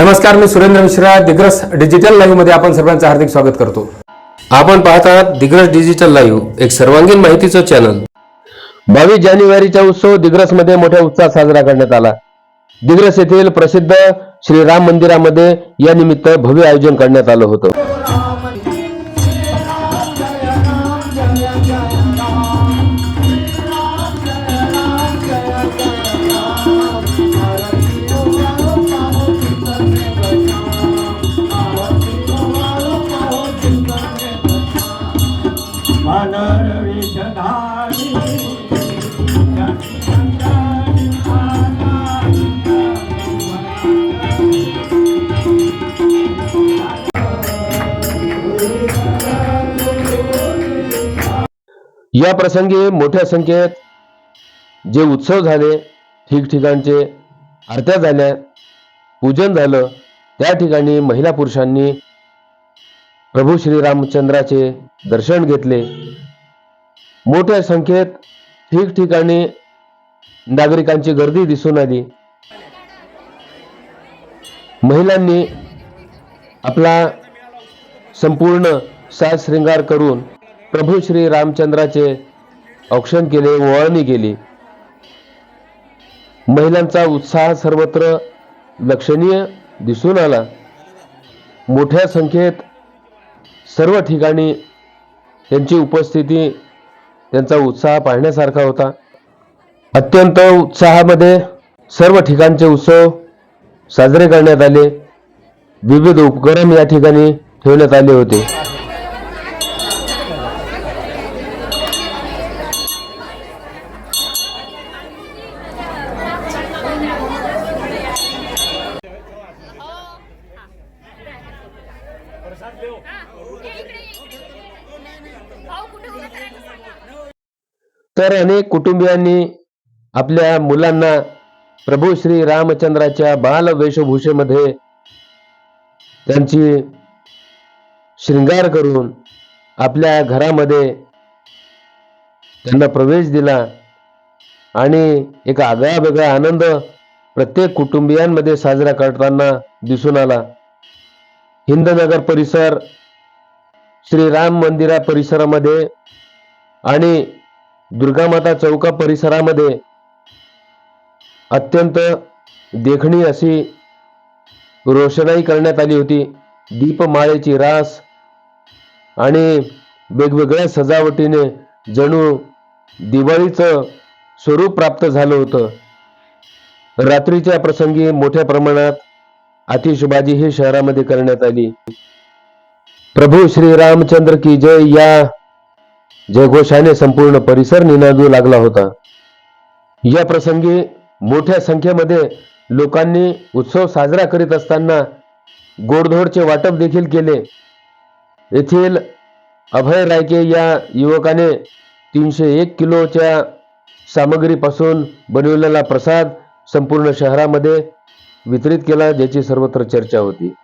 नमस्कार मी सुरेंद्र मिश्रा दिग्रस डिजिटल लाईव्हमध्ये आपण सर्वांचं हार्दिक स्वागत करतो. आपण पाहत आहात दिग्रस डिजिटल लाईव्ह एक सर्वांगीण माहितीचं चॅनल बावीस जानेवारीचा उत्सव दिग्रसमध्ये मोठ्या उत्साहात साजरा करण्यात आला. दिग्रस येथील प्रसिद्ध श्रीराम मंदिरामध्ये या निमित्त भव्य आयोजन करण्यात आलं होतं. या प्रसंगी मोठ्या संख्येत जे उत्सव झाले ठिकठिकाणचे आरत्या झाल्या पूजन झालं त्या ठिकाणी महिला पुरुषांनी प्रभू श्रीरामचंद्राचे दर्शन घेतले. मोठ्या संख्येत ठिकठिकाणी नागरिकांची गर्दी दिसून आली. महिलांनी आपला संपूर्ण साज श्रृंगार करून प्रभू श्री रामचंद्राचे औक्षण केले ओवाळणी केली. महिलांचा उत्साह सर्वत्र लक्षणीय दिसून आला. मोठ्या संख्येत सर्व ठिकाणी त्यांची उपस्थिती त्यांचा उत्साह पाहण्यासारखा होता. अत्यंत उत्साहामध्ये सर्व ठिकाणचे उत्सव साजरे करण्यात आले. विविध उपक्रम या ठिकाणी ठेवण्यात आले होते. तर अनेक कुटुंबियांनी आपल्या मुलांना प्रभू श्री रामचंद्राच्या बाल वेशभूषेमध्ये त्यांची शृंगार करून आपल्या घरामध्ये त्यांना प्रवेश दिला आणि एक आगळा वेगळा आनंद प्रत्येक कुटुंबियांमध्ये साजरा करताना दिसून आला. हिंदनगर परिसर श्रीराम मंदिरा परिसरामध्ये आणि दुर्गामाता चौका परिसरामध्ये अत्यंत देखणी अशी रोषणाई करण्यात आली होती. दीपमाळेची रास आणि वेगवेगळ्या सजावटीने जणू दिवाळीचं स्वरूप प्राप्त झालं होतं. रात्रीच्या प्रसंगी मोठ्या प्रमाणात आतिषबाजी ही शहरामध्ये करण्यात आली. प्रभू श्री रामचंद्र की जय या जयघोषाने संपूर्ण परिसर निनादू लागला होता. या प्रसंगी मोठ्या संख्येमध्ये लोकांनी उत्सव साजरा करीत असताना गोडधोडचे वाटप देखील केले. येथील अभय रायके या युवकाने तीनशे एक किलोच्या सामग्रीपासून बनवलेला प्रसाद संपूर्ण शहरामध्ये वितरित केला ज्याची सर्वत्र चर्चा होती.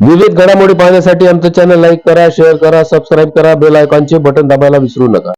विविध घडामोडी पाहण्यासाठी आमचं चॅनल लाईक करा शेअर करा सबस्क्राईब करा बेल आयकॉनचे बटन दाबायला विसरू नका.